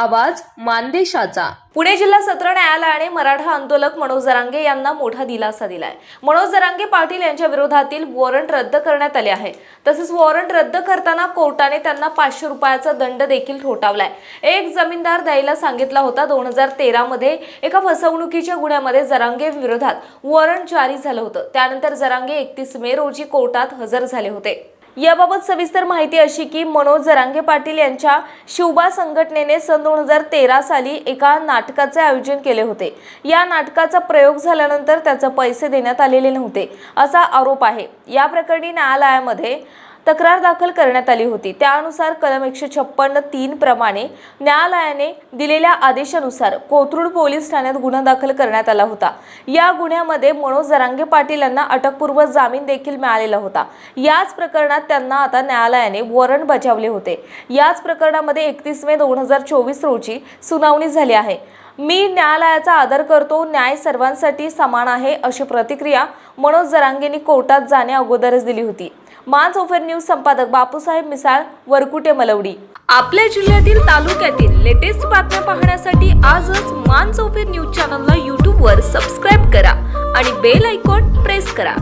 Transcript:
आवाज मानदेशाचा. पुणे जिल्हा सत्र न्यायालयाने मराठा आंदोलक मनोज जरांगे यांना मोठा दिलासा दिलाय. मनोज जरांगे पाटील यांच्या विरोधातील वॉरंट रद्द करण्यात आले आहे. तसेच वॉरंट रद्द करताना कोर्टाने त्यांना पाचशे रुपयाचा दंड देखील ठोठावलाय. एक जमीनदार द्यायला सांगितला होता दोन हजार तेरा मध्ये एका फसवणुकीच्या गुन्ह्यामध्ये जरांगे विरोधात वॉरंट जारी झालं होतं. त्यानंतर जरांगे एकतीस मे रोजी कोर्टात हजर झाले होते. याबाबत सविस्तर माहिती अशी की मनोज जरांगे पाटील यांच्या शिवबा संघटनेने सन दोन हजार तेरा साली एका नाटकाचे आयोजन केले होते. या नाटकाचा प्रयोग झाल्यानंतर त्याचे पैसे देण्यात आलेले नव्हते असा आरोप आहे. या प्रकरणी न्यायालयामध्ये तक्रार दाखल करण्यात आली होती. त्यानुसार कलम एकशे छप्पन्न तीन प्रमाणे न्यायालयाने दिलेल्या आदेशानुसार कोथरूड पोलीस ठाण्यात गुन्हा दाखल करण्यात आला होता. या गुन्ह्यामध्ये मनोज जरांगे पाटील यांना अटकपूर्व जामीन देखील मिळालेला होता. याच प्रकरणात त्यांना आता न्यायालयाने वॉरंट बजावले होते. याच प्रकरणामध्ये एकतीस मे दोन हजार चोवीस रोजी सुनावणी झाली आहे. मी न्यायालयाचा आदर करतो न्याय सर्वांसाठी समान आहे अशी प्रतिक्रिया मनोज जरांगेंनी कोर्टात जाण्या अगोदरच दिली होती. मांज ओफेर न्यूज संपादक बापूसाहेब मिसाळ वरकुटे मलवडी. आपल्या जिल्ह्यातील तालुक्यातील लेटेस्ट बातम्या पाहण्यासाठी आजच मांज ओफेर न्यूज चॅनलला यूट्यूबवर सबस्क्राईब करा आणि बेल आयकॉन प्रेस करा.